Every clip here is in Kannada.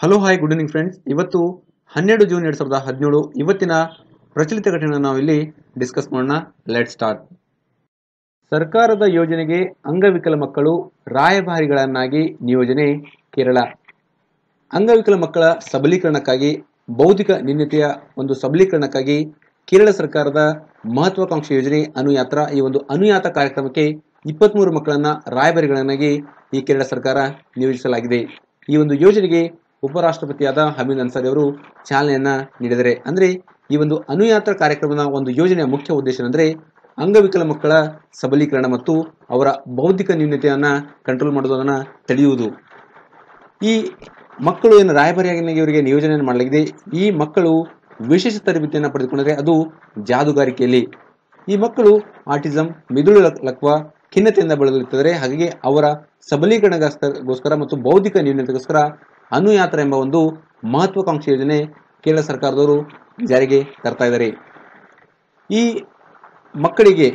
Hello hi good evening friends ಇವತ್ತು ಹನ್ನೆರಡು ಜೂನ್ ಎರಡು ಸಾವಿರದ ಹದಿನೇಳು, ಇವತ್ತಿನ ಪ್ರಚಲಿತ ಘಟನೆ ಇಲ್ಲಿ ಡಿಸ್ಕಸ್ ಮಾಡೋಣ. ಲೆಟ್ ಸ್ಟಾರ್ಟ್ ಸರ್ಕಾರದ ಯೋಜನೆಗೆ ಅಂಗವಿಕಲ ಮಕ್ಕಳು ರಾಯಭಾರಿಗಳನ್ನಾಗಿ ನಿಯೋಜನೆ ಕೇರಳ. ಅಂಗವಿಕಲ ಮಕ್ಕಳ ಸಬಲೀಕರಣಕ್ಕಾಗಿ, ಬೌದ್ಧಿಕ ನ್ಯೂನತೆಯ ಒಂದು ಸಬಲೀಕರಣಕ್ಕಾಗಿ ಕೇರಳ ಸರ್ಕಾರದ ಮಹತ್ವಾಕಾಂಕ್ಷಿ ಯೋಜನೆ ಅನುಯಾತ್ರ, ಈ ಒಂದು ಅನುಯಾತ ಕಾರ್ಯಕ್ರಮಕ್ಕೆ ಇಪ್ಪತ್ಮೂರು ಮಕ್ಕಳನ್ನ ರಾಯಭಾರಿಗಳನ್ನಾಗಿ ಈ ಕೇರಳ ಸರ್ಕಾರ ನಿಯೋಜಿಸಲಾಗಿದೆ. ಈ ಒಂದು ಯೋಜನೆಗೆ ಉಪರಾಷ್ಟ್ರಪತಿಯಾದ ಹಮೀದ್ ಅನ್ಸಾರಿ ಅವರು ಚಾಲನೆಯನ್ನ ನೀಡಿದರೆ. ಅಂದ್ರೆ ಈ ಒಂದು ಅನುಯಾತ್ರ ಕಾರ್ಯಕ್ರಮದ ಒಂದು ಯೋಜನೆಯ ಮುಖ್ಯ ಉದ್ದೇಶ ಅಂದ್ರೆ ಅಂಗವಿಕಲ ಮಕ್ಕಳ ಸಬಲೀಕರಣ ಮತ್ತು ಅವರ ಬೌದ್ಧಿಕ ನ್ಯೂನತೆಯನ್ನ ಕಂಟ್ರೋಲ್ ಮಾಡುವುದನ್ನ ತಡೆಯುವುದು. ಈ ಮಕ್ಕಳು ಏನು ರಾಯಭಾರಿಯಾಗಿ ಇವರಿಗೆ ನಿಯೋಜನೆಯನ್ನು ಮಾಡಲಾಗಿದೆ. ಈ ಮಕ್ಕಳು ವಿಶೇಷ ತರಬೇತಿಯನ್ನು ಪಡೆದುಕೊಂಡರೆ ಅದು ಜಾದುಗಾರಿಕೆಯಲ್ಲಿ. ಈ ಮಕ್ಕಳು ಆರ್ಟಿಸಂ ಮಿದುಳು ಲಕ್- ಲಕ್ವ, ಖಿನ್ನತೆಯಿಂದ ಬಳಲುತ್ತಿದ್ದಾರೆ ಹಾಗಾಗಿ ಅವರ ಸಬಲೀಕರಣಗೋಸ್ಕರ ಮತ್ತು ಬೌದ್ಧಿಕ ನ್ಯೂನತೆಗೋಸ್ಕರ ಅನುಯಾತ್ರ ಎಂಬ ಒಂದು ಮಹತ್ವಾಕಾಂಕ್ಷಿ ಯೋಜನೆ ಕೇರಳ ಸರ್ಕಾರದವರು ಜಾರಿಗೆ ತರ್ತಾ ಇದ್ದಾರೆ. ಈ ಮಕ್ಕಳಿಗೆ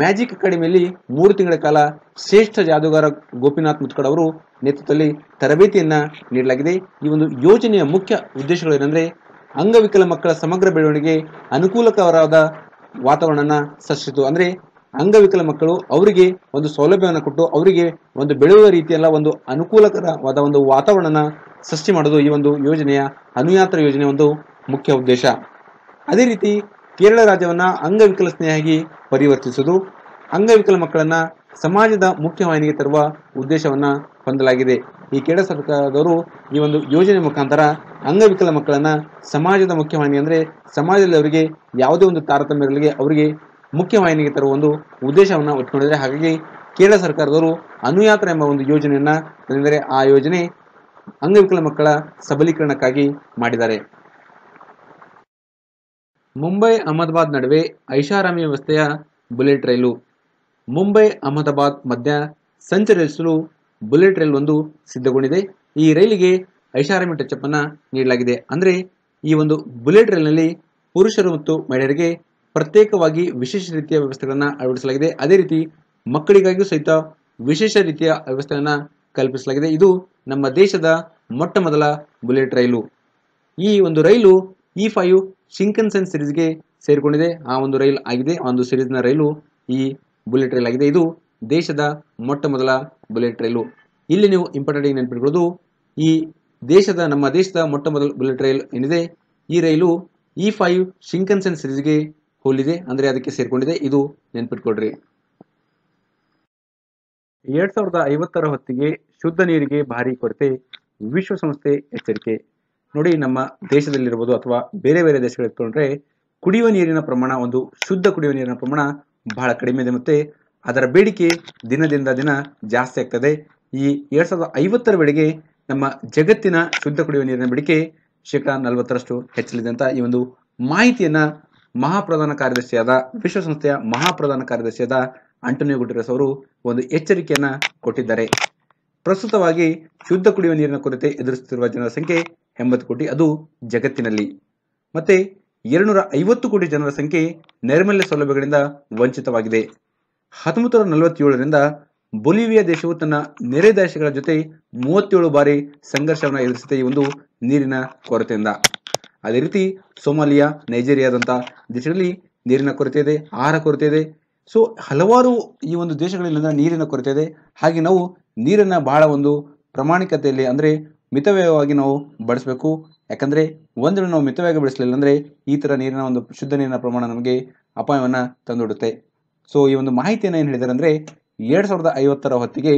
ಮ್ಯಾಜಿಕ್ ಅಕಾಡೆಮಿಯಲ್ಲಿ ಮೂರು ತಿಂಗಳ ಕಾಲ ಶ್ರೇಷ್ಠ ಜಾದೂಗಾರ ಗೋಪಿನಾಥ್ ಮುತ್ಕಡ್ ಅವರು ನೇತೃತ್ವದಲ್ಲಿ ತರಬೇತಿಯನ್ನ ನೀಡಲಾಗಿದೆ. ಈ ಒಂದು ಯೋಜನೆಯ ಮುಖ್ಯ ಉದ್ದೇಶಗಳು ಏನಂದ್ರೆ ಅಂಗವಿಕಲ ಮಕ್ಕಳ ಸಮಗ್ರ ಬೆಳವಣಿಗೆ ಅನುಕೂಲಕರವಾದ ವಾತಾವರಣನ ಸೃಷ್ಟಿಸಿತು. ಅಂದ್ರೆ ಅಂಗವಿಕಲ ಮಕ್ಕಳು ಅವರಿಗೆ ಒಂದು ಸೌಲಭ್ಯವನ್ನು ಕೊಟ್ಟು ಅವರಿಗೆ ಒಂದು ಬೆಳೆಯುವ ರೀತಿಯಲ್ಲ ಒಂದು ಅನುಕೂಲಕರವಾದ ಒಂದು ವಾತಾವರಣನ ಸೃಷ್ಟಿ ಮಾಡೋದು ಈ ಒಂದು ಯೋಜನೆಯ ಅನುಯಾತ್ರ ಯೋಜನೆ ಒಂದು ಮುಖ್ಯ ಉದ್ದೇಶ. ಅದೇ ರೀತಿ ಕೇರಳ ರಾಜ್ಯವನ್ನ ಅಂಗವಿಕಲ ಸ್ನೇಹಿಯಾಗಿ ಪರಿವರ್ತಿಸುವುದು, ಅಂಗವಿಕಲ ಮಕ್ಕಳನ್ನ ಸಮಾಜದ ಮುಖ್ಯವಾಹಿನಿಗೆ ತರುವ ಉದ್ದೇಶವನ್ನ ಹೊಂದಲಾಗಿದೆ. ಈ ಕೇರಳ ಸರ್ಕಾರದವರು ಈ ಒಂದು ಯೋಜನೆ ಮುಖಾಂತರ ಅಂಗವಿಕಲ ಮಕ್ಕಳನ್ನ ಸಮಾಜದ ಮುಖ್ಯವಾಹಿನಿ ಅಂದ್ರೆ ಸಮಾಜದಲ್ಲಿ ಅವರಿಗೆ ಯಾವುದೇ ಒಂದು ತಾರತಮ್ಯ ಇರಲಿಗೆ ಅವರಿಗೆ ಮುಖ್ಯವಾಹಿನಿಗೆ ತರುವ ಒಂದು ಉದ್ದೇಶವನ್ನ ಇಟ್ಕೊಂಡಿದ್ದಾರೆ ಹಾಗಾಗಿ ಕೇರಳ ಸರ್ಕಾರದವರು ಅನುಯಾತ್ರ ಎಂಬ ಒಂದು ಯೋಜನೆಯನ್ನ ತಂದಿದ್ದಾರೆ ಆ ಯೋಜನೆ ಅಂಗವಿಕಲ ಮಕ್ಕಳ ಸಬಲೀಕರಣಕ್ಕಾಗಿ ಮಾಡಿದ್ದಾರೆ. ಮುಂಬೈ ಅಹಮದಾಬಾದ್ ನಡುವೆ ಐಷಾರಾಮಿ ವ್ಯವಸ್ಥೆಯ ಬುಲೆಟ್ ರೈಲು. ಮುಂಬೈ ಅಹಮದಾಬಾದ್ ಮಧ್ಯ ಸಂಚರಿಸಲು ಬುಲೆಟ್ ರೈಲ್ ಒಂದು ಸಿದ್ಧಗೊಂಡಿದೆ. ಈ ರೈಲಿಗೆ ಐಷಾರಾಮಿ ಟಚ್ ಅನ್ನು ನೀಡಲಾಗಿದೆ. ಅಂದ್ರೆ ಈ ಒಂದು ಬುಲೆಟ್ ರೈಲಿನಲ್ಲಿ ಪುರುಷರು ಮತ್ತು ಮಹಿಳೆಯರಿಗೆ ಪ್ರತ್ಯೇಕವಾಗಿ ವಿಶೇಷ ರೀತಿಯ ವ್ಯವಸ್ಥೆಗಳನ್ನು ಅಳವಡಿಸಲಾಗಿದೆ. ಅದೇ ರೀತಿ ಮಕ್ಕಳಿಗಾಗಿಯೂ ಸಹಿತ ವಿಶೇಷ ರೀತಿಯ ವ್ಯವಸ್ಥೆಯನ್ನ ಕಲ್ಪಿಸಲಾಗಿದೆ. ಇದು ನಮ್ಮ ದೇಶದ ಮೊಟ್ಟ ಮೊದಲ ಬುಲೆಟ್ ರೈಲು. ಈ ಒಂದು ರೈಲು ಇ ಫೈವ್ ಶಿಂಕನ್ಸನ್ ಸಿರೀಸ್ಗೆ ಸೇರಿಕೊಂಡಿದೆ. ಆ ಒಂದು ರೈಲ್ ಆಗಿದೆ. ಆ ಒಂದು ಸಿರೀಸ್ನ ರೈಲು ಈ ಬುಲೆಟ್ ರೈಲ್ ಆಗಿದೆ. ಇದು ದೇಶದ ಮೊಟ್ಟ ಮೊದಲ ಬುಲೆಟ್ ರೈಲು. ಇಲ್ಲಿ ನೀವು ಇಂಪಾರ್ಟೆಂಟ್ ಆಗಿ ನೆನಪಿಟ್ಕೊಳ್ಳೋದು, ಈ ದೇಶದ, ನಮ್ಮ ದೇಶದ ಮೊಟ್ಟ ಮೊದಲ ಬುಲೆಟ್ ರೈಲ್ ಏನಿದೆ? ಈ ರೈಲು ಇ ಫೈವ್ ಶಿಂಕನ್ಸನ್ ಸಿರೀಸ್ಗೆ ಹೋಲಿದೆ. ಅಂದರೆ ಅದಕ್ಕೆ ಸೇರಿಕೊಂಡಿದೆ. ಇದು ನೆನ್ಪಿಟ್ಕೊಳ್ರಿ. ಎರಡ್ ಸಾವಿರದ ಐವತ್ತರ ಹೊತ್ತಿಗೆ ಶುದ್ಧ ನೀರಿಗೆ ಭಾರಿ ಕೊರತೆ, ವಿಶ್ವಸಂಸ್ಥೆ ಎಚ್ಚರಿಕೆ. ನೋಡಿ, ನಮ್ಮ ದೇಶದಲ್ಲಿರ್ಬೋದು ಅಥವಾ ಬೇರೆ ಬೇರೆ ದೇಶಗಳಲ್ಲಿ ತಗೊಂಡ್ರೆ ಕುಡಿಯುವ ನೀರಿನ ಪ್ರಮಾಣ, ಒಂದು ಶುದ್ಧ ಕುಡಿಯುವ ನೀರಿನ ಪ್ರಮಾಣ ಬಹಳ ಕಡಿಮೆ ಇದೆ ಮತ್ತೆ ಅದರ ಬೇಡಿಕೆ ದಿನದಿಂದ ದಿನ ಜಾಸ್ತಿ ಆಗ್ತದೆ. ಈ ಎರಡ್ ಸಾವಿರದ ಐವತ್ತರ ವೇಳೆಗೆ ನಮ್ಮ ಜಗತ್ತಿನ ಶುದ್ಧ ಕುಡಿಯುವ ನೀರಿನ ಬೇಡಿಕೆ ಶೇಕಡ ನಲವತ್ತರಷ್ಟು ಹೆಚ್ಚಲಿದೆ ಅಂತ ಈ ಒಂದು ಮಾಹಿತಿಯನ್ನ ಮಹಾಪ್ರಧಾನ ಕಾರ್ಯದರ್ಶಿಯಾದ, ವಿಶ್ವಸಂಸ್ಥೆಯ ಮಹಾಪ್ರಧಾನ ಕಾರ್ಯದರ್ಶಿಯಾದ ಆಂಟೋನಿಯೋ ಗುಟೆರಸ್ ಅವರು ಒಂದು ಎಚ್ಚರಿಕೆಯನ್ನ ಕೊಟ್ಟಿದ್ದಾರೆ. ಪ್ರಸ್ತುತವಾಗಿ ಶುದ್ಧ ಕುಡಿಯುವ ನೀರಿನ ಕೊರತೆ ಎದುರಿಸುತ್ತಿರುವ ಜನರ ಸಂಖ್ಯೆ ಎಂಬತ್ತು ಕೋಟಿ. ಅದು ಜಗತ್ತಿನಲ್ಲಿ. ಮತ್ತೆ ಎರಡ್ನೂರ ಐವತ್ತು ಕೋಟಿ ಜನರ ಸಂಖ್ಯೆ ನೈರ್ಮಲ್ಯ ಸೌಲಭ್ಯಗಳಿಂದ ವಂಚಿತವಾಗಿದೆ. ಹತ್ತೊಂಬತ್ತು ನೂರ ನಲವತ್ತೇಳರಿಂದ ಬೊಲಿವಿಯಾ ದೇಶವು ತನ್ನ ನೆರೆ ದೇಶಗಳ ಜೊತೆ ಮೂವತ್ತೇಳು ಬಾರಿ ಸಂಘರ್ಷವನ್ನು ಎದುರಿಸಿದೆ ಈ ಒಂದು ನೀರಿನ ಕೊರತೆಯಿಂದ. ಅದೇ ರೀತಿ ಸೋಮಾಲಿಯಾ, ನೈಜೀರಿಯಾದಂತಹ ದೇಶಗಳಲ್ಲಿ ನೀರಿನ ಕೊರತೆ ಇದೆ, ಆಹಾರ ಕೊರತೆ ಇದೆ ಸೊ ಹಲವಾರು ಈ ಒಂದು ದೇಶಗಳಲ್ಲಿ ನೀರಿನ ಕೊರತೆ ಇದೆ. ಹಾಗೆ ನಾವು ನೀರನ್ನು ಬಹಳ ಒಂದು ಪ್ರಾಮಾಣಿಕತೆಯಲ್ಲಿ ಅಂದರೆ ಮಿತವ್ಯಯವಾಗಿ ನಾವು ಬಳಸಬೇಕು. ಯಾಕಂದರೆ ಒಂದು ನಾವು ಮಿತವ್ಯಯವಾಗಿ ಬಳಸಲಿಲ್ಲ ಅಂದರೆ ಈ ಥರ ನೀರಿನ ಒಂದು ಶುದ್ಧ ನೀರಿನ ಪ್ರಮಾಣ ನಮಗೆ ಅಪಾಯವನ್ನು ತಂದೊಡುತ್ತೆ ಸೊ ಈ ಒಂದು ಮಾಹಿತಿಯನ್ನು ಏನು ಹೇಳಿದ್ದಾರೆ ಅಂದರೆ ಎರಡು ಸಾವಿರದ ಐವತ್ತರ ಹೊತ್ತಿಗೆ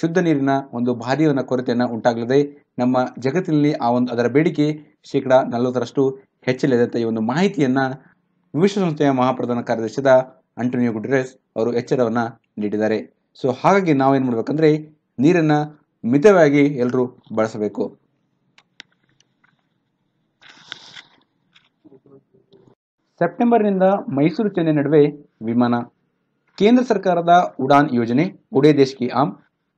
ಶುದ್ಧ ನೀರಿನ ಒಂದು ಭಾರೀ ಒಂದು ಕೊರತೆಯನ್ನು ಉಂಟಾಗಲಿದೆ. ನಮ್ಮ ಜಗತ್ತಿನಲ್ಲಿ ಆ ಒಂದು ಅದರ ಬೇಡಿಕೆ ಶೇಕಡ ನಲವತ್ತರಷ್ಟು ಹೆಚ್ಚಲಿದೆ ಅಂತ ಈ ಒಂದು ಮಾಹಿತಿಯನ್ನು ವಿಶ್ವಸಂಸ್ಥೆಯ ಮಹಾಪ್ರಧಾನ ಕಾರ್ಯದರ್ಶಿಯಾದ ಆಂಟೋನಿಯೋ ಗುಡ್ರೆಸ್ ಅವರು ಎಚ್ಚರವನ್ನು ನೀಡಿದ್ದಾರೆ. ಸೊ ಹಾಗಾಗಿ ನಾವೇನು ಮಾಡಬೇಕಂದ್ರೆ ನೀರನ್ನ ಮಿತವಾಗಿ ಎಲ್ಲರೂ ಬಳಸಬೇಕು. ಸೆಪ್ಟೆಂಬರ್ನಿಂದ ಮೈಸೂರು ಚೆನ್ನೈ ನಡುವೆ ವಿಮಾನ. ಕೇಂದ್ರ ಸರ್ಕಾರದ ಉಡಾನ್ ಯೋಜನೆ, ಉಡೇ ದೇಶ್ ಕಿ ಆಮ್,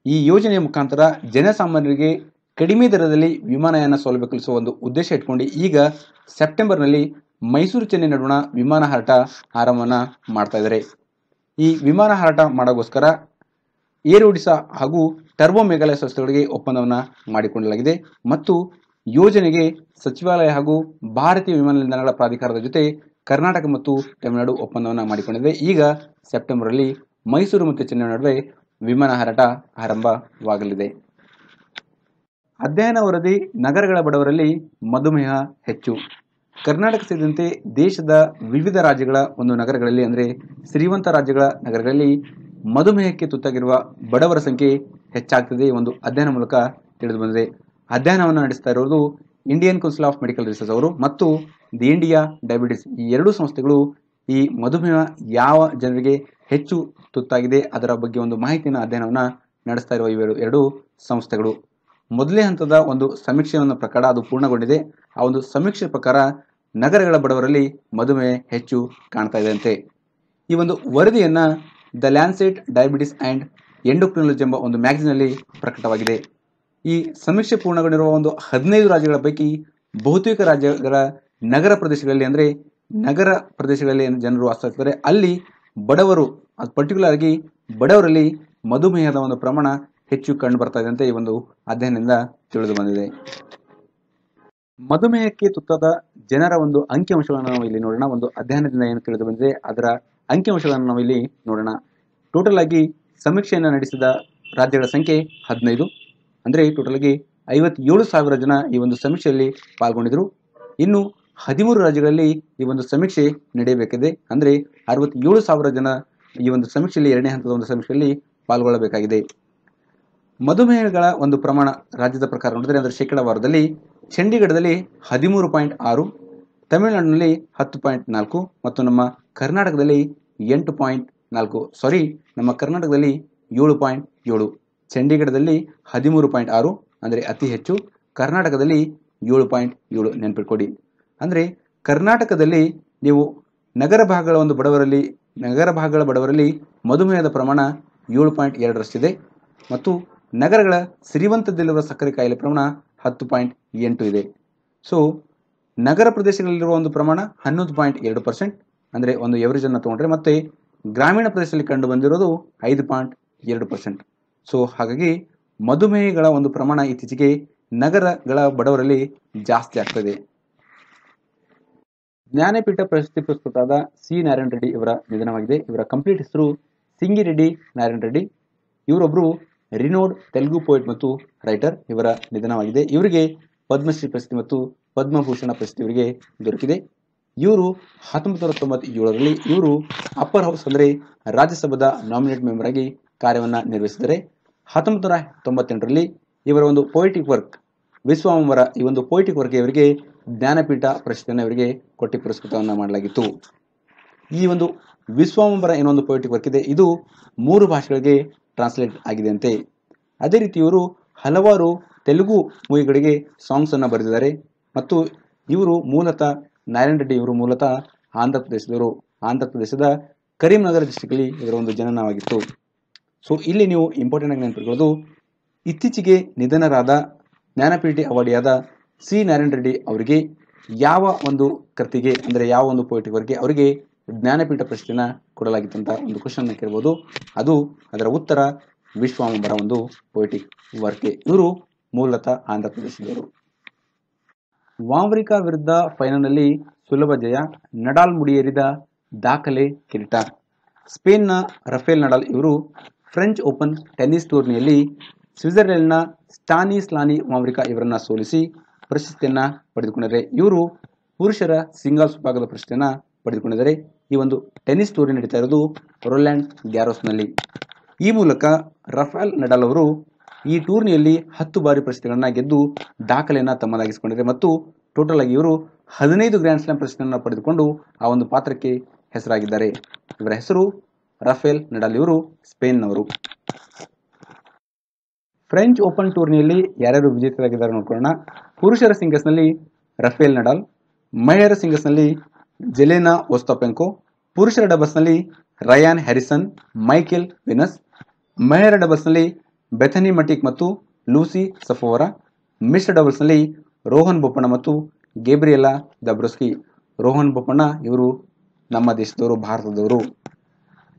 ಈ ಯೋಜನೆಯ ಮುಖಾಂತರ ಜನಸಾಮಾನ್ಯರಿಗೆ ಕಡಿಮೆ ದರದಲ್ಲಿ ವಿಮಾನಯಾನ ಸೌಲಭ್ಯ ಕಲಿಸುವ ಒಂದು ಉದ್ದೇಶ ಇಟ್ಕೊಂಡು ಈಗ ಸೆಪ್ಟೆಂಬರ್ನಲ್ಲಿ ಮೈಸೂರು ಚೆನ್ನೈ ನಡುವಣ ವಿಮಾನ ಹಾರಾಟ ಆರಂಭವನ್ನ ಮಾಡ್ತಾ ಇದ್ದಾರೆ. ಈ ವಿಮಾನ ಹಾರಾಟ ಮಾಡೋಕ್ಕೋಸ್ಕರ ಏರ್ ಒಡಿಸಾ ಹಾಗೂ ಟರ್ಬೋ ಮೇಘಾಲಯ ಸಂಸ್ಥೆಗಳಿಗೆ ಒಪ್ಪಂದವನ್ನು ಮಾಡಿಕೊಳ್ಳಲಾಗಿದೆ ಮತ್ತು ಯೋಜನೆಗೆ ಸಚಿವಾಲಯ ಹಾಗೂ ಭಾರತೀಯ ವಿಮಾನ ನಿಲ್ದಾಣಗಳ ಪ್ರಾಧಿಕಾರದ ಜೊತೆ ಕರ್ನಾಟಕ ಮತ್ತು ತಮಿಳುನಾಡು ಒಪ್ಪಂದವನ್ನು ಮಾಡಿಕೊಂಡಿದೆ. ಈಗ ಸೆಪ್ಟೆಂಬರಲ್ಲಿ ಮೈಸೂರು ಮತ್ತು ಚೆನ್ನೈ ನಡುವೆ ವಿಮಾನ ಹಾರಾಟ ಆರಂಭವಾಗಲಿದೆ. ಅಧ್ಯಯನ ವರದಿ ನಗರಗಳ ಬಡವರಲ್ಲಿ ಮಧುಮೇಹ ಹೆಚ್ಚು. ಕರ್ನಾಟಕ ಸೇರಿದಂತೆ ದೇಶದ ವಿವಿಧ ರಾಜ್ಯಗಳ ಒಂದು ನಗರಗಳಲ್ಲಿ ಅಂದರೆ ಶ್ರೀಮಂತ ರಾಜ್ಯಗಳ ನಗರಗಳಲ್ಲಿ ಮಧುಮೇಹಕ್ಕೆ ತುತ್ತಾಗಿರುವ ಬಡವರ ಸಂಖ್ಯೆ ಹೆಚ್ಚಾಗ್ತದೆ ಒಂದು ಅಧ್ಯಯನ ಮೂಲಕ ತಿಳಿದು ಬಂದಿದೆ. ಅಧ್ಯಯನವನ್ನು ನಡೆಸ್ತಾ ಇರೋದು Indian Council of Medical Research ಅವರು ಮತ್ತು ದಿ ಇಂಡಿಯಾ ಡಯಾಬಿಟಿಸ್ ಈ ಎರಡೂ ಸಂಸ್ಥೆಗಳು ಈ ಮಧುಮೇಹ ಯಾವ ಜನರಿಗೆ ಹೆಚ್ಚು ತುತ್ತಾಗಿದೆ ಅದರ ಬಗ್ಗೆ ಒಂದು ಮಾಹಿತಿಯನ್ನು ಅಧ್ಯಯನವನ್ನು ನಡೆಸ್ತಾ ಇರುವ ಇವೆರಡು ಎರಡು ಸಂಸ್ಥೆಗಳು. ಮೊದಲೇ ಹಂತದ ಒಂದು ಸಮೀಕ್ಷೆಯ ಪ್ರಕಾರ ಅದು ಪೂರ್ಣಗೊಂಡಿದೆ. ಆ ಒಂದು ಸಮೀಕ್ಷೆ ಪ್ರಕಾರ ನಗರಗಳ ಬಡವರಲ್ಲಿ ಮಧುಮೇಹ ಹೆಚ್ಚು ಕಾಣ್ತಾ ಇದೆಯಂತೆ ಈ ಒಂದು ವರದಿಯನ್ನ the Lancet Diabetes and Endocrinology ಎಂಬ ಒಂದು ಮ್ಯಾಗಝಿನಲ್ಲಿ ಪ್ರಕಟವಾಗಿದೆ. ಈ ಸಮೀಕ್ಷೆ ಪೂರ್ಣಗೊಂಡಿರುವ ಒಂದು ಹದಿನೈದು ರಾಜ್ಯಗಳ ಪೈಕಿ ಬಹುತೇಕ ರಾಜ್ಯಗಳ ನಗರ ಪ್ರದೇಶಗಳಲ್ಲಿ ಅಂದರೆ ನಗರ ಪ್ರದೇಶಗಳಲ್ಲಿ ಜನರು ವಾಸಿಸ್ತಾರೆ ಅಲ್ಲಿ ಬಡವರು, ಅದು ಪರ್ಟಿಕ್ಯುಲರ್ ಆಗಿ ಬಡವರಲ್ಲಿ ಮಧುಮೇಹದ ಒಂದು ಪ್ರಮಾಣ ಹೆಚ್ಚು ಕಂಡು ಬರ್ತಾ ಇದೆ ಅಂತ ಈ ಒಂದು ಅಧ್ಯಯನದಿಂದ ತಿಳಿದು ಬಂದಿದೆ. ಮಧುಮೇಹಕ್ಕೆ ತುತ್ತಾದ ಜನರ ಒಂದು ಅಂಕಿಅಂಶಗಳನ್ನು ನಾವು ಇಲ್ಲಿ ನೋಡೋಣ. ಒಂದು ಅಧ್ಯಯನದಿಂದ ಏನು ತಿಳಿದು ಬಂದಿದೆ, ಅದರ ಅಂಕಿಅಂಶಗಳನ್ನು ನಾವು ಇಲ್ಲಿ ನೋಡೋಣ. ಟೋಟಲ್ ಆಗಿ ಸಮೀಕ್ಷೆಯನ್ನು ನಡೆಸಿದ ರಾಜ್ಯಗಳ ಸಂಖ್ಯೆ ಹದಿನೈದು. ಅಂದರೆ ಟೋಟಲ್ ಆಗಿ ಐವತ್ತೇಳು ಸಾವಿರ ಜನ ಈ ಒಂದು ಸಮೀಕ್ಷೆಯಲ್ಲಿ ಪಾಲ್ಗೊಂಡಿದ್ರು. ಇನ್ನು ಹದಿಮೂರು ರಾಜ್ಯಗಳಲ್ಲಿ ಈ ಒಂದು ಸಮೀಕ್ಷೆ ನಡೆಯಬೇಕಿದೆ. ಅಂದರೆ ಅರವತ್ತೇಳು ಸಾವಿರ ಜನ ಈ ಒಂದು ಸಮೀಕ್ಷೆಯಲ್ಲಿ, ಎರಡನೇ ಹಂತದ ಒಂದು ಸಮೀಕ್ಷೆಯಲ್ಲಿ ಪಾಲ್ಗೊಳ್ಳಬೇಕಾಗಿದೆ. ಮಧುಮೇಹಗಳ ಒಂದು ಪ್ರಮಾಣ ರಾಜ್ಯದ ಪ್ರಕಾರ ನೋಡಿದರೆ ಅಂದರೆ ಶೇಕಡಾವಾರದಲ್ಲಿ ಚಂಡೀಗಢದಲ್ಲಿ ಹದಿಮೂರು ಪಾಯಿಂಟ್ ಆರು, ತಮಿಳುನಾಡಿನಲ್ಲಿ ಹತ್ತು ಪಾಯಿಂಟ್ ನಾಲ್ಕು ಮತ್ತು ನಮ್ಮ ಕರ್ನಾಟಕದಲ್ಲಿ ಎಂಟು ಪಾಯಿಂಟ್ ನಾಲ್ಕು ಸಾರಿ ನಮ್ಮ ಕರ್ನಾಟಕದಲ್ಲಿ ಏಳು ಪಾಯಿಂಟ್ ಏಳು, ಚಂಡೀಗಢದಲ್ಲಿ ಹದಿಮೂರು ಪಾಯಿಂಟ್ ಆರು ಅಂದರೆ ಅತಿ ಹೆಚ್ಚು, ಕರ್ನಾಟಕದಲ್ಲಿ ಏಳು ಪಾಯಿಂಟ್ ಏಳು ನೆನಪಿಟ್ಕೊಡಿ. ಅಂದರೆ ಕರ್ನಾಟಕದಲ್ಲಿ ನೀವು ನಗರ ಭಾಗಗಳ ಒಂದು ಬಡವರಲ್ಲಿ, ನಗರ ಭಾಗಗಳ ಬಡವರಲ್ಲಿ ಮಧುಮೇಹದ ಪ್ರಮಾಣ ಏಳು ಪಾಯಿಂಟ್ ಎರಡರಷ್ಟಿದೆ ಮತ್ತು ನಗರಗಳ ಸಿರಿವಂತದಲ್ಲಿರುವ ಸಕ್ಕರೆ ಕಾಯಿಲೆ ಪ್ರಮಾಣ ಹತ್ತು ಪಾಯಿಂಟ್ ಎಂಟು ಇದೆ. ಸೊ ನಗರ ಪ್ರದೇಶಗಳಲ್ಲಿರುವ ಒಂದು ಪ್ರಮಾಣ ಹನ್ನೊಂದು ಪಾಯಿಂಟ್ ಎರಡು ಪರ್ಸೆಂಟ್, ಅಂದರೆ ಒಂದು ಎವರೇಜನ್ನು ತೊಗೊಂಡ್ರೆ ಮತ್ತೆ ಗ್ರಾಮೀಣ ಪ್ರದೇಶದಲ್ಲಿ ಕಂಡು ಬಂದಿರೋದು ಐದು ಪಾಯಿಂಟ್ ಎರಡು ಪರ್ಸೆಂಟ್. ಸೊ ಹಾಗಾಗಿ ಮಧುಮೇಹಗಳ ಒಂದು ಪ್ರಮಾಣ ಇತ್ತೀಚೆಗೆ ನಗರಗಳ ಬಡವರಲ್ಲಿ ಜಾಸ್ತಿ ಆಗ್ತದೆ. ಜ್ಞಾನಪೀಠ ಪ್ರಶಸ್ತಿ ಪುರಸ್ಕೃತರಾದ ಸಿ ನಾರಾಯಣ ರೆಡ್ಡಿ ಇವರ ನಿಧನವಾಗಿದೆ. ಇವರ ಕಂಪ್ಲೀಟ್ ಹೆಸರು ಸಿಂಗಿರೆಡ್ಡಿ ನಾರಾಯಣ ರೆಡ್ಡಿ. ಇವರೊಬ್ಬರು ರಿನೋಡ್ ತೆಲುಗು ಪೋಯಿಟ್ ಮತ್ತು ರೈಟರ್ ಇವರ ನಿಧನವಾಗಿದೆ. ಇವರಿಗೆ ಪದ್ಮಶ್ರೀ ಪ್ರಶಸ್ತಿ ಮತ್ತು ಪದ್ಮಭೂಷಣ ಪ್ರಶಸ್ತಿ ಇವರಿಗೆ ದೊರಕಿದೆ. ಇವರು ಹತ್ತೊಂಬತ್ತು ನೂರ ತೊಂಬತ್ತೇಳರಲ್ಲಿ ಇವರು ಅಪ್ಪರ್ ಹೌಸ್ ಅಂದರೆ ರಾಜ್ಯಸಭಾದ ನಾಮಿನೇಟ್ ಮೆಂಬರ್ ಆಗಿ ಕಾರ್ಯವನ್ನು ನಿರ್ವಹಿಸಿದ್ದಾರೆ. ಹತ್ತೊಂಬತ್ತು ನೂರ ತೊಂಬತ್ತೆಂಟರಲ್ಲಿ ಇವರ ಒಂದು ಪೊಯಿಟಿಕ್ ವರ್ಕ್ ವಿಶ್ವಾಮರ ಈ ಒಂದು ಪೊಯಿಟಿಕ್ ವರ್ಕ್ ಇವರಿಗೆ ಜ್ಞಾನಪೀಠ ಪ್ರಶಸ್ತಿಯನ್ನು ಇವರಿಗೆ ಕೊಟ್ಟಿ ಪುರಸ್ಕೃತವನ್ನು ಮಾಡಲಾಗಿತ್ತು. ಈ ಒಂದು ವಿಶ್ವಾಂಬರ ಏನೊಂದು ಪೊಯಿಟಿಕ್ ವರ್ಕ್ ಇದೆ. ಇದು ಮೂರು ಭಾಷೆಗಳಿಗೆ ಟ್ರಾನ್ಸ್ಲೇಟ್ ಆಗಿದೆ ಅಂತೆ ಅದೇ ರೀತಿ ಇವರು ಹಲವಾರು ತೆಲುಗು ಮೂವಿಗಳಿಗೆ ಸಾಂಗ್ಸ್ ಅನ್ನು ಬರೆದಿದ್ದಾರೆ. ಮತ್ತು ಇವರು ಮೂಲತಃ ನಾರಾಯಣ ರೆಡ್ಡಿ ಇವರು ಮೂಲತಃ ಆಂಧ್ರ ಪ್ರದೇಶದವರು. ಆಂಧ್ರ ಪ್ರದೇಶದ ಕರೀಂನಗರ ಡಿಸ್ಟಿಕ್ಲಿ ಇವರ ಒಂದು ಜನನವಾಗಿತ್ತು. ಸೊ ಇಲ್ಲಿ ನೀವು ಇಂಪಾರ್ಟೆಂಟ್ ಆಗಿ ನೆನಪಿಟ್ಕೊಳ್ಳೋದು, ಇತ್ತೀಚೆಗೆ ನಿಧನರಾದ ಜ್ಞಾನಪೀಠಿ ಅವಾರ್ಡಿಯಾದ ಸಿ ನಾರಾಯಣ ರೆಡ್ಡಿ ಅವರಿಗೆ ಯಾವ ಒಂದು ಕೃತಿಗೆ, ಅಂದರೆ ಯಾವ ಒಂದು ಪೊಯಿಟಿಕ್ ವರ್ಗೆ ಅವರಿಗೆ ಜ್ಞಾನಪೀಠ ಪ್ರಶಸ್ತಿನ ಕೊಡಲಾಗಿತ್ತಂತ ಒಂದು ಕ್ವಶನ್ ಕೇಳ್ಬೋದು. ಅದು ಅದರ ಉತ್ತರ ವಿಶ್ವಾಂಬರ ಒಂದು ಪೊಯಿಟಿಕ್ ವರ್ಕೆ ಇವರು ಮೂಲತಃ ಆಂಧ್ರ ಪ್ರದೇಶದವರು ವಾಮ್ರಿಕಾ ವಿರುದ್ಧ ಫೈನಲ್ನಲ್ಲಿ ಸುಲಭ ಜಯ, ನಡಾಲ್ ಮುಡಿಯೇರಿದ ದಾಖಲೆ ಕಿರೀಟ. ಸ್ಪೇನ್ನ ರಫೇಲ್ ನಡಾಲ್ ಇವರು ಫ್ರೆಂಚ್ ಓಪನ್ ಟೆನ್ನಿಸ್ ಟೂರ್ನಿಯಲ್ಲಿ ಸ್ವಿಟ್ಜರ್ಲೆಂಡ್ನ ಸ್ಟಾನಿಸ್ಲಾನಿ ವಾಮ್ರಿಕಾ ಇವರನ್ನ ಸೋಲಿಸಿ ಪ್ರಶಸ್ತಿಯನ್ನ ಪಡೆದುಕೊಂಡಿದ್ದಾರೆ ಇವರು ಪುರುಷರ ಸಿಂಗಲ್ಸ್ ವಿಭಾಗದ ಪ್ರಶಸ್ತಿಯನ್ನ ಪಡೆದುಕೊಂಡಿದ್ದಾರೆ ಈ ಒಂದು ಟೆನ್ನಿಸ್ ಟೂರ್ನಿ ನಡೀತಾ ಇರೋದು ರೊಲ್ಯಾಂಡ್ ಗ್ಯಾರೋಸ್ನಲ್ಲಿ. ಈ ಮೂಲಕ ರಫೇಲ್ ನಡಾಲ್ ಅವರು ಈ ಟೂರ್ನಿಯಲ್ಲಿ ಹತ್ತು ಬಾರಿ ಪ್ರಶಸ್ತಿಗಳನ್ನ ಗೆದ್ದು ದಾಖಲೆಯನ್ನು ತಮ್ಮದಾಗಿಸಿಕೊಂಡಿದೆ ಮತ್ತು ಟೋಟಲ್ ಆಗಿ ಇವರು ಹದಿನೈದು ಗ್ರ್ಯಾಂಡ್ ಸ್ಲಾಮ್ ಪ್ರಶಸ್ತಿಯನ್ನು ಪಡೆದುಕೊಂಡು ಆ ಒಂದು ಪಾತ್ರಕ್ಕೆ ಹೆಸರಾಗಿದ್ದಾರೆ. ಇವರ ಹೆಸರು ರಫೇಲ್ ನಡಾಲ್ ಇವರು, ಸ್ಪೇನ್ನವರು. ಫ್ರೆಂಚ್ ಓಪನ್ ಟೂರ್ನಿಯಲ್ಲಿ ಯಾರ್ಯಾರು ವಿಜೇತರಾಗಿದ್ದಾರೆ ನೋಡ್ಕೊಳ್ಳೋಣ. ಪುರುಷರ ಸಿಂಗಲ್ಸ್ನಲ್ಲಿ ರಫೇಲ್ ನಡಾಲ್, ಮಹಿಳೆಯರ ಸಿಂಗಲ್ಸ್ನಲ್ಲಿ ಜೆಲೆನಾ ಒಸ್ತೋಪೆಂಕೋ ಪುರುಷರ ಡಬಲ್ಸ್ನಲ್ಲಿ ರಯಾನ್ ಹ್ಯಾರಿಸನ್, ಮೈಕೆಲ್ ವಿನಸ್, ಮಹಿಳೆಯರ ಡಬಲ್ಸ್ನಲ್ಲಿ ಬೆಥನಿ ಮಟಿಕ್ ಮತ್ತು ಲೂಸಿ ಸಫೋರಾ ಮಿಶ್ರ ಡಬಲ್ಸ್ನಲ್ಲಿ ರೋಹನ್ ಬೊಪ್ಪಣ್ಣ ಮತ್ತು ಗೇಬ್ರಿಯಲಾ ದಬ್ರಸ್ಕಿ. ರೋಹನ್ ಬೊಪ್ಪಣ್ಣ ಇವರು ನಮ್ಮ ದೇಶದವರು, ಭಾರತದವರು.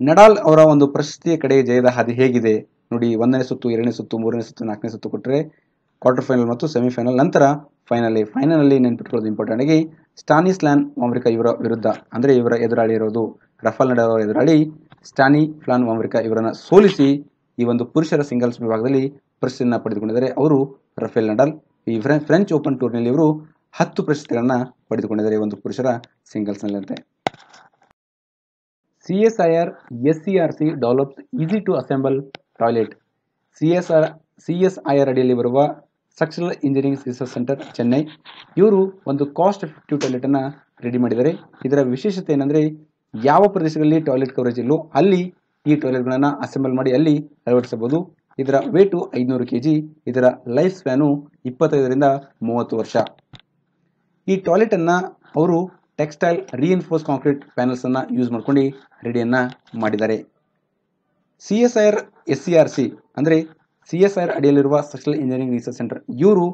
ನಡಾಲ್ ಅವರ ಒಂದು ಪ್ರಶಸ್ತಿಯ ಕಡೆ ಜಯದ ಹಾದಿ ಹೇಗಿದೆ? ನೋಡಿ, ಒಂದನೇ ಸುತ್ತು, ಎರಡನೇ ಸುತ್ತು, ಮೂರನೇ ಸುತ್ತು, ನಾಲ್ಕನೇ ಸುತ್ತು ಕೊಟ್ಟರೆ ಕ್ವಾರ್ಟರ್ ಫೈನಲ್ ಮತ್ತು ಸೆಮಿಫೈನಲ್ ನಂತರ ಫೈನಲಿ ಫೈನಲಲ್ಲಿ ನೆನ್ಪಿಟ್ಕೊಳ್ಳೋದು ಇಂಪಾರ್ಟೆಂಟ್ ಆಗಿ ಸ್ಟಾನಿಸ್ ಲ್ಯಾನ್ ವಾಮ್ರಿಕಾ ಇವರ ವಿರುದ್ಧ, ಅಂದರೆ ಇವರ ಎದುರಾಳಿ ಇರೋದು ರಫಾಲ್ ನಡಾಲ್ ಅವರ ಎದುರಾಳಿ, ಸ್ಟಾನಿ ಫ್ಲಾನ್ ವಾಮ್ರಿಕಾ ಇವರನ್ನು ಸೋಲಿಸಿ ಈ ಒಂದು ಪುರುಷರ ಸಿಂಗಲ್ಸ್ ವಿಭಾಗದಲ್ಲಿ ಪ್ರಶಸ್ತಿಯನ್ನು ಪಡೆದುಕೊಂಡಿದ್ದಾರೆ. ಅವರು ರಫೇಲ್ ನಡಾಲ್, ಈ ಫ್ರೆ- ಫ್ರೆಂಚ್ ಓಪನ್ ಟೂರ್ನಿಯಲ್ಲಿ ಇವರು ಹತ್ತು ಪ್ರಶಸ್ತಿಗಳನ್ನು ಪಡೆದುಕೊಂಡಿದ್ದಾರೆ ಈ ಒಂದು ಪುರುಷರ ಸಿಂಗಲ್ಸ್ನಲ್ಲಂತೆ. C S I R, S C R C develops easy to assemble toilet. C S R, C S I R ಅಡಿಯಲ್ಲಿ ಬರುವ structural engineering research centre Chennai ಇವರು ಒಂದು ಕಾಸ್ಟ್ ಎಫೆಕ್ಟಿವ್ ಟಾಯ್ಲೆಟನ್ನು ರೆಡಿ ಮಾಡಿದ್ದಾರೆ. ಇದರ ವಿಶೇಷತೆ ಏನಂದರೆ, ಯಾವ ಪ್ರದೇಶಗಳಲ್ಲಿ ಟಾಯ್ಲೆಟ್ ಕವರೇಜ್ ಇಲ್ಲೋ ಅಲ್ಲಿ ಈ ಟಾಯ್ಲೆಟ್ಗಳನ್ನು ಅಸೆಂಬಲ್ ಮಾಡಿ ಅಲ್ಲಿ ಅಳವಡಿಸಬಹುದು. ಇದರ ವೇಟು ಐದುನೂರು ಕೆ ಜಿ ಇದರ ಲೈಫ್ ಸ್ಪ್ಯಾನು ಇಪ್ಪತ್ತೈದರಿಂದ ಮೂವತ್ತು ವರ್ಷ. ಈ ಟಾಯ್ಲೆಟನ್ನು ಅವರು ಟೆಕ್ಸ್ಟೈಲ್ ರಿಇನ್ಫೋರ್ಸ್ ಕಾಂಕ್ರೀಟ್ ಪ್ಯಾನಲ್ಸನ್ನು ಯೂಸ್ ಮಾಡ್ಕೊಂಡು ರೆಡಿಯನ್ನು ಮಾಡಿದ್ದಾರೆ. C S I R S C R C ಅಂದರೆ ಸಿ ಎಸ್ ಆರ್ ಅಡಿಯಲ್ಲಿರುವ ಸ್ಪೆಷಲ್ ಇಂಜಿನಿಯರಿಂಗ್ ರಿಸರ್ಚ್ ಸೆಂಟರ್ ಇವರು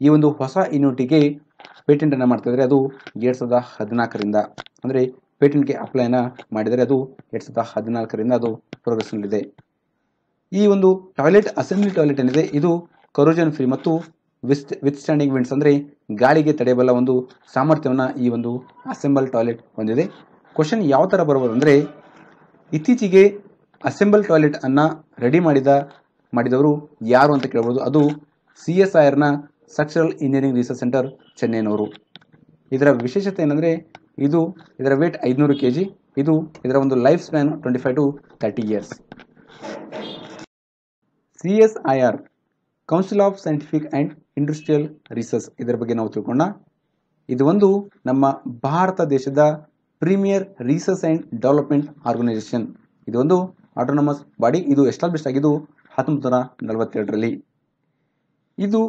ಈ ಒಂದು ಹೊಸ ಯೂನಿಟಿಗೆ ಪೇಟೆಂಟನ್ನು ಮಾಡ್ತಿದ್ದಾರೆ ಅದು ಎರಡು ಸಾವಿರದ ಹದಿನಾಲ್ಕರಿಂದ. ಅಂದರೆ ಪೇಟೆಂಟ್ಗೆ ಅಪ್ಲೈನ ಮಾಡಿದರೆ. ಅದು ಎರಡು ಸಾವಿರದ ಹದಿನಾಲ್ಕರಿಂದ ಅದು ಪ್ರೋಗ್ರೆಸ್ನಲ್ಲಿದೆ ಈ ಒಂದು ಟಾಯ್ಲೆಟ್ ಅಸೆಂಬ್ಲಿ ಟಾಯ್ಲೆಟ್ ಏನಿದೆ, ಇದು ಕರೋಜನ್ ಫ್ರೀ ಮತ್ತು ವಿತ್ ವಿತ್ ಸ್ಟ್ಯಾಂಡಿಂಗ್ ವಿಂಡ್ಸ್ ಅಂದರೆ ಗಾಳಿಗೆ ತಡೆಯಬಲ್ಲ ಒಂದು ಸಾಮರ್ಥ್ಯವನ್ನು ಈ ಒಂದು ಅಸೆಂಬಲ್ ಟಾಯ್ಲೆಟ್ ಹೊಂದಿದೆ. ಕ್ವಶನ್ ಯಾವ ಥರ ಬರ್ಬೋದು ಅಂದರೆ, ಇತ್ತೀಚೆಗೆ ಅಸೆಂಬಲ್ ಟಾಯ್ಲೆಟ್ ಅನ್ನ ರೆಡಿ ಮಾಡಿದ ಮಾಡಿದವರು ಯಾರು ಅಂತ ಕೇಳ್ಬೋದು. ಅದು C S I structural engineering research centre, ಚೆನ್ನೈನವರು. ಇದರ ವಿಶೇಷತೆ ಏನಂದರೆ, ಇದು ಇದರ ವೇಟ್ ಐದುನೂರು ಕೆ ಇದು ಇದರ ಒಂದು life span twenty five to thirty years C S I R Council of Scientific and Industrial Research ಇದರ ಬಗ್ಗೆ ನಾವು ತಿಳ್ಕೊಂಡ. ಇದು ಒಂದು ನಮ್ಮ ಭಾರತ ದೇಶದ premier research and development organisation ಇದು ಒಂದು ಆಟೋನಮಸ್ ಬಾಡಿ ಇದು ಎಸ್ಟಾಬ್ಲಿಷ್ ಆಗಿದ್ದು ಹತ್ತೊಂಬತ್ತು ನೂರ ನಲವತ್ತೆರಡರಲ್ಲಿ ಇದು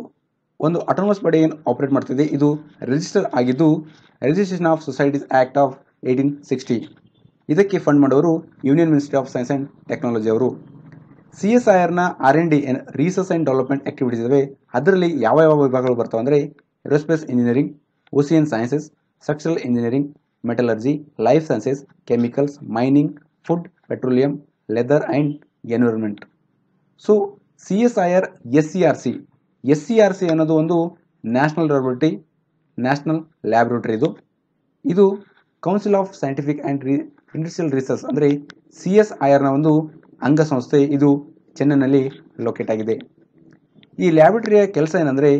ಒಂದು ಆಟೋನಮಸ್ ಬಾಡಿ ಏನು ಆಪರೇಟ್ ಮಾಡ್ತಿದೆ. ಇದು ರಿಜಿಸ್ಟರ್ ಆಗಿದ್ದು registration of societies act of eighteen sixty ಇದಕ್ಕೆ ಫಂಡ್ ಮಾಡೋರು Union Ministry of Science and Technology ಅವರು. ಸಿ ಎಸ್ ಐ ಆರ್ನ R N D research and development activities ಇದಾವೆ. ಅದರಲ್ಲಿ ಯಾವ ಯಾವ ವಿಭಾಗಗಳು ಬರ್ತಾವೆ ಅಂದರೆ aerospace engineering ocean sciences structural engineering metallurgy life sciences chemicals mining food petroleum leather and environment so C S I R S C R C S C R C ಅನ್ನೋದು ಒಂದು ನ್ಯಾಷನಲ್ ಲ್ಯಾಬೊರೇಟರಿ ನ್ಯಾಷನಲ್ ಲ್ಯಾಬೊರೇಟರಿ ಇದು. ಇದು Council of Scientific and re Industrial Research ಅಂದರೆ ಸಿ ಎಸ್ ಐ ಆರ್ನ ಒಂದು ಅಂಗಸಂಸ್ಥೆ ಇದು ಚೆನ್ನೈನಲ್ಲಿ ಲೊಕೇಟ್ ಆಗಿದೆ. ಈ ಲ್ಯಾಬೊರೇಟರಿಯ ಕೆಲಸ ಏನಂದರೆ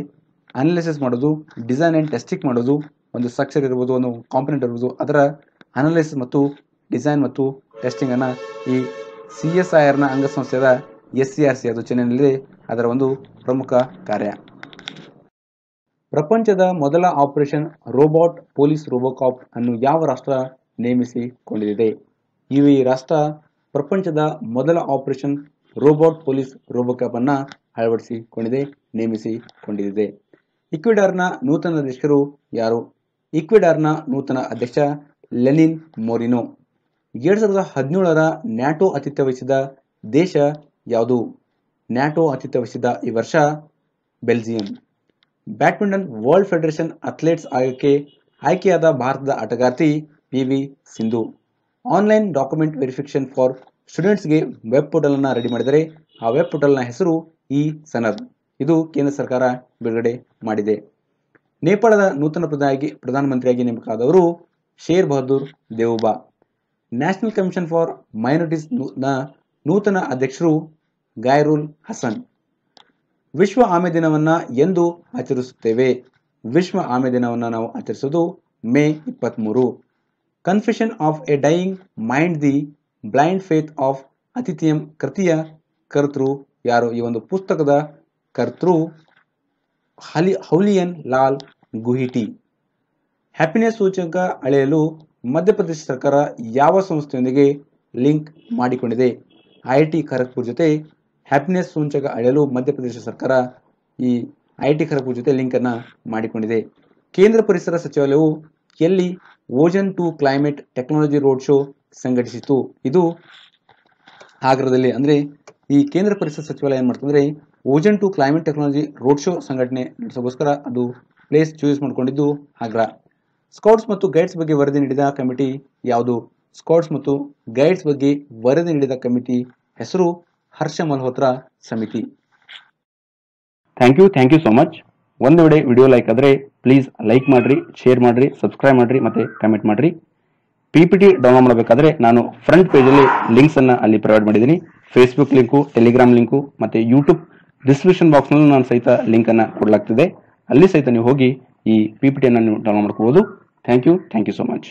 ಅನಾಲಿಸಿಸ್ ಮಾಡೋದು ಡಿಸೈನ್ ಆ್ಯಂಡ್ ಟೆಸ್ಟಿಂಗ್ ಮಾಡೋದು, ಒಂದು ಸ್ಟ್ರಕ್ಚರ್ ಇರ್ಬೋದು, ಒಂದು ಕಾಂಪೊನೆಂಟ್ ಇರ್ಬೋದು, ಅದರ ಅನಾಲಿಸಿಸ್ ಮತ್ತು ಡಿಸೈನ್ ಮತ್ತು ಟೆಸ್ಟಿಂಗನ್ನು ಈ ಸಿ ಎಸ್ ಐ ಆರ್ನ ಅಂಗಸಂಸ್ಥೆಯಾದ ಎಸ್ ಸಿ ಆರ್ ಸಿ ಅದರ ಒಂದು ಪ್ರಮುಖ ಕಾರ್ಯ. ಪ್ರಪಂಚದ ಮೊದಲ ಆಪರೇಷನ್ ರೋಬೋಟ್ ಪೊಲೀಸ್ ರೋಬೋಕಾಪ್ ಅನ್ನು ಯಾವ ರಾಷ್ಟ್ರ ನೇಮಿಸಿಕೊಂಡಿದೆ? ಈ ರಾಷ್ಟ್ರ ಪ್ರಪಂಚದ ಮೊದಲ ಆಪರೇಷನ್ ರೋಬೋಟ್ ಪೊಲೀಸ್ ರೋಬೋಕಾಪ್ ಅನ್ನು ಅಳವಡಿಸಿಕೊಂಡಿದೆ, ನೇಮಿಸಿಕೊಂಡಿದೆ. ಇಕ್ವಿಡಾರ್ನ ನೂತನ ಅಧ್ಯಕ್ಷರು ಯಾರು? ಇಕ್ವಿಡಾರ್ನ ನೂತನ ಅಧ್ಯಕ್ಷ ಲೆನಿನ್ ಮೋರಿನೋ. ಎರಡು ಸಾವಿರದ ಹದಿನೇಳರ ನ್ಯಾಟೋ ಆತಿಥ್ಯ ವಹಿಸಿದ ದೇಶ ಯಾವುದು ನ್ಯಾಟೋ ಆತಿಥ್ಯ ವಹಿಸಿದ ಈ ವರ್ಷ Belgium. Badminton world federation athletes ಆಯೋಗಕ್ಕೆ ಆಯ್ಕೆಯಾದ ಭಾರತದ ಆಟಗಾರ್ತಿ P V Sindhu. Online document verification for ಸ್ಟೂಡೆಂಟ್ಸ್ಗೆ ವೆಬ್ ಪೋರ್ಟಲನ್ನು ರೆಡಿ ಮಾಡಿದರೆ ಆ ವೆಬ್ ಪೋರ್ಟಲ್ನ ಹೆಸರು ಇ ಸನದ್. ಇದು ಕೇಂದ್ರ ಸರ್ಕಾರ ಬಿಡುಗಡೆ ಮಾಡಿದೆ. ನೇಪಾಳದ ನೂತನ ಪ್ರಧಾನಿ ಪ್ರಧಾನಮಂತ್ರಿಯಾಗಿ ನೇಮಕವಾದವರು Sher Bahadur Deuba. National Commission for ಮೈನಾರಿಟೀಸ್ನ ನೂತನ ಅಧ್ಯಕ್ಷರು ಗಾಯರುಲ್ ಹಸನ್. ವಿಶ್ವ ಆಮೆ ದಿನವನ್ನ ಎಂದು ಆಚರಿಸುತ್ತೇವೆ. ವಿಶ್ವ ಆಮೆ ದಿನವನ್ನ ನಾವು ಆಚರಿಸೋದು ಮೇ ಇಪ್ಪತ್ತ್ಮೂರು confession of a dying mind the blind faith of ಅತಿಥಿಯಂ ಕೃತಿಯ ಕರ್ತೃ ಯಾರು ಈ ಒಂದು ಪುಸ್ತಕದ ಕರ್ತೃ? ಹಲಿ ಹೌಲಿಯನ್ ಲಾಲ್ ಗುಹಿಟಿ. ಹ್ಯಾಪಿನೆಸ್ ಸೂಚಕ ಅಳೆಯಲು ಮಧ್ಯಪ್ರದೇಶ ಸರ್ಕಾರ ಯಾವ ಸಂಸ್ಥೆಯೊಂದಿಗೆ ಲಿಂಕ್ ಮಾಡಿಕೊಂಡಿದೆ? ಐ ಟಿ ಖರಗ್ಪುರ್ ಜೊತೆ ಹ್ಯಾಪಿನೆಸ್ ಸೂಚಕ ಅಳೆಯಲು ಮಧ್ಯಪ್ರದೇಶ ಸರ್ಕಾರ ಈ ಐ ಟಿ ಜೊತೆ ಜೊತೆ ಲಿಂಕನ್ನು ಮಾಡಿಕೊಂಡಿದೆ. ಕೇಂದ್ರ ಪರಿಸರ ಸಚಿವಾಲಯವು ಎಲ್ಲಿ ozone to climate technology road show ಸಂಘಟಿಸಿತು ಇದು ಆಗ್ರಾದಲ್ಲಿ ಅಂದರೆ ಈ ಕೇಂದ್ರ ಪರಿಸರ ಸಚಿವಾಲಯ ಏನು ಮಾಡ್ತಂದ್ರೆ ozone to climate technology road show ಸಂಘಟನೆ ನಡೆಸೋಗೋಸ್ಕರ ಅದು ಪ್ಲೇಸ್ ಚೂಸ್ ಮಾಡಿಕೊಂಡಿದ್ದು ಆಗ್ರಾ ಸ್ಕೌಟ್ಸ್ ಮತ್ತು ಗೈಡ್ಸ್ ಬಗ್ಗೆ ವರದಿ ನೀಡಿದ ಕಮಿಟಿ ಯಾವುದು? ಸ್ಕೌಟ್ಸ್ ಮತ್ತು ಗೈಡ್ಸ್ ಬಗ್ಗೆ ವರದಿ ನೀಡಿದ ಕಮಿಟಿ ಹೆಸರು ಹರ್ಷ ಮಲ್ಹೋತ್ರಾ ಸಮಿತಿ. Thank you thank you so much ಒಂದು ವೇಳೆ ವಿಡಿಯೋ ಲೈಕ್ ಆದರೆ ಪ್ಲೀಸ್ ಲೈಕ್ ಮಾಡಿರಿ ಶೇರ್ ಮಾಡಿರಿ ಸಬ್ಸ್ಕ್ರೈಬ್ ಮಾಡಿರಿ, ಮತ್ತು ಕಮೆಂಟ್ ಮಾಡಿರಿ. ಪಿ ಪಿ ಟಿ ಡೌನ್ಲೋಡ್ ಮಾಡಬೇಕಾದ್ರೆ ನಾನು ಫ್ರಂಟ್ ಪೇಜಲ್ಲಿ ಲಿಂಕ್ಸನ್ನು ಅಲ್ಲಿ ಪ್ರೊವೈಡ್ ಮಾಡಿದ್ದೀನಿ. ಫೇಸ್ಬುಕ್ ಲಿಂಕು ಟೆಲಿಗ್ರಾಮ್ ಲಿಂಕು ಮತ್ತು ಯೂಟ್ಯೂಬ್ ಡಿಸ್ಕ್ರಿಪ್ಷನ್ ಬಾಕ್ಸ್ನಲ್ಲೂ ನಾನು ಸಹಿತ ಲಿಂಕನ್ನು ಕೊಡಲಾಗ್ತಿದೆ. ಅಲ್ಲಿ ಸಹಿತ ನೀವು ಹೋಗಿ ಈ ಪಿ ಪಿ ಟಿಯನ್ನು ನೀವು ಡೌನ್ಲೋಡ್ ಮಾಡ್ಕೋಬೋದು. Thank you thank you so much